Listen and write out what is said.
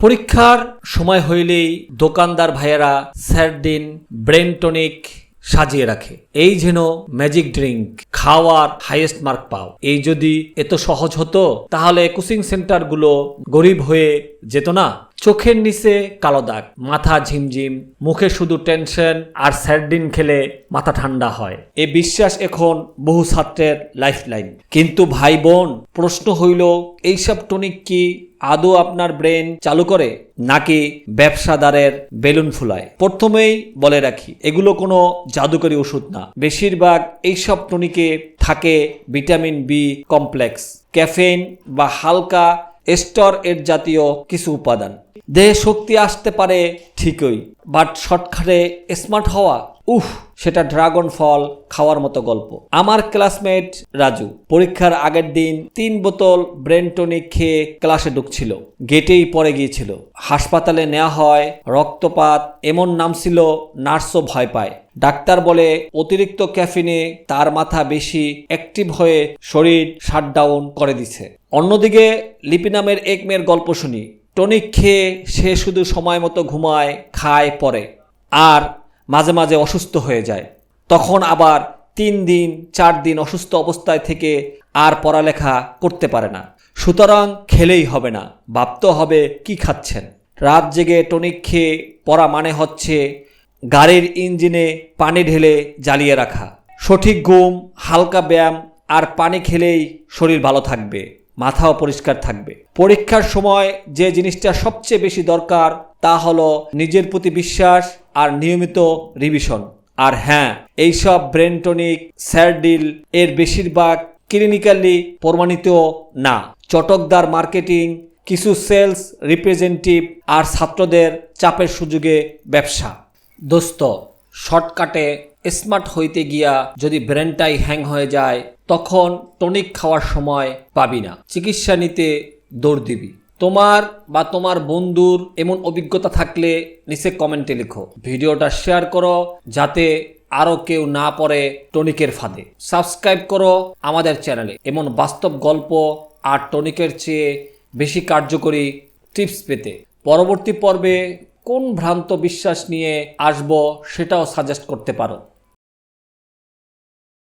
পরীক্ষার সময় হইলেই দোকানদার ভাইয়েরা স্যারডিন ব্রেন টনিক সাজিয়ে রাখে। এই যেন ম্যাজিক ড্রিঙ্ক, খাওয়ার হাইয়েস্ট মার্ক পাও। এই যদি এত সহজ হতো, তাহলে কোচিং সেন্টারগুলো গরিব হয়ে যেত না। চোখের নিচে কালো দাগ, মাথা ঝিমঝিম, মুখে শুধু টেনশন আর স্যারডিন খেলে মাথা ঠান্ডা হয়। এ বিশ্বাস এখন বহু ছাত্রের লাইফলাইন। কিন্তু ভাই বোন, প্রশ্ন হইল, এইসব টনিক কি আদৌ আপনার ব্রেন চালু করে, নাকি ব্যবসাদারের বেলুন ফুলায়? প্রথমেই বলে রাখি, এগুলো কোনো জাদুকরী ওষুধ না। বেশিরভাগ এইসব টনিকে থাকে ভিটামিন বি কমপ্লেক্স, ক্যাফেইন বা হালকা এস্টর এর জাতীয় কিছু উপাদান। দেহে শক্তি আসতে পারে ঠিকই বাট শর্টকাটে স্মার্ট হওয়া, উফ, সেটা ড্রাগন ফল খাওয়ার মতো গল্প। আমার ক্লাসমেট রাজু, পরীক্ষার আগের দিন তিন বোতল ব্রেন টনিক খেয়ে ক্লাসে ঢুকছিল গেটেই পড়ে গিয়েছিল। হাসপাতালে নেওয়া হয়, রক্তপাত, এমন নাম ছিল, নার্সও ভয় পায়। ডাক্তার বলে, অতিরিক্ত ক্যাফিনে তার মাথা বেশি অ্যাক্টিভ হয়ে শরীর শাটডাউন করে দিছে। অন্যদিকে লিপি নামের এক মেয়ের গল্প শুনি টনিক খেয়ে সে শুধু সময় মতো ঘুমায়, খায় পরে আর মাঝে মাঝে অসুস্থ হয়ে যায়। তখন আবার তিন দিন, চার দিন অসুস্থ অবস্থায় থেকে আর পড়ালেখা করতে পারে না। সুতরাং খেলেই হবে না, ভাবতে হবে কি খাচ্ছেন। রাত জেগে টনিক খেয়ে পড়া মানে হচ্ছে গাড়ির ইঞ্জিনে পানি ঢেলে জ্বালিয়ে রাখা। সঠিক ঘুম, হালকা ব্যায়াম আর পানি খেলেই শরীর ভালো থাকবে। মাথাও পরিষ্কার থাকবে। পরীক্ষার সময় যে জিনিসটা সবচেয়ে বেশি দরকার তা হলো নিজের প্রতি বিশ্বাস আর নিয়মিত রিভিশন আর হ্যাঁ এইসব ব্রেন টনিক স্যারডিল এর বেশিরভাগ ক্লিনিক্যালি প্রমাণিত না। চটকদার মার্কেটিং কিছু সেলস রিপ্রেজেন্টেটিভ আর ছাত্রদের চাপের সুযোগে ব্যবসা। দোস্ত শর্টকাটে স্মার্ট হইতে গিয়া যদি ব্রেনটাই হ্যাং হয়ে যায় তখন টনিক খাওয়ার সময় পাবি না। চিকিৎসা নিতে দৌড় দিবি। তোমার বা তোমার বন্ধুর এমন অভিজ্ঞতা থাকলে নিচে কমেন্টে লিখো। ভিডিওটা শেয়ার করো যাতে আরও কেউ না পড়ে টনিকের ফাঁদে। সাবস্ক্রাইব করো আমাদের চ্যানেলে। এমন বাস্তব গল্প আর টনিকের চেয়ে বেশি কার্যকরী টিপস পেতে। পরবর্তী পর্বে কোন ভ্রান্ত বিশ্বাস নিয়ে আসব সেটাও সাজেস্ট করতে পারো।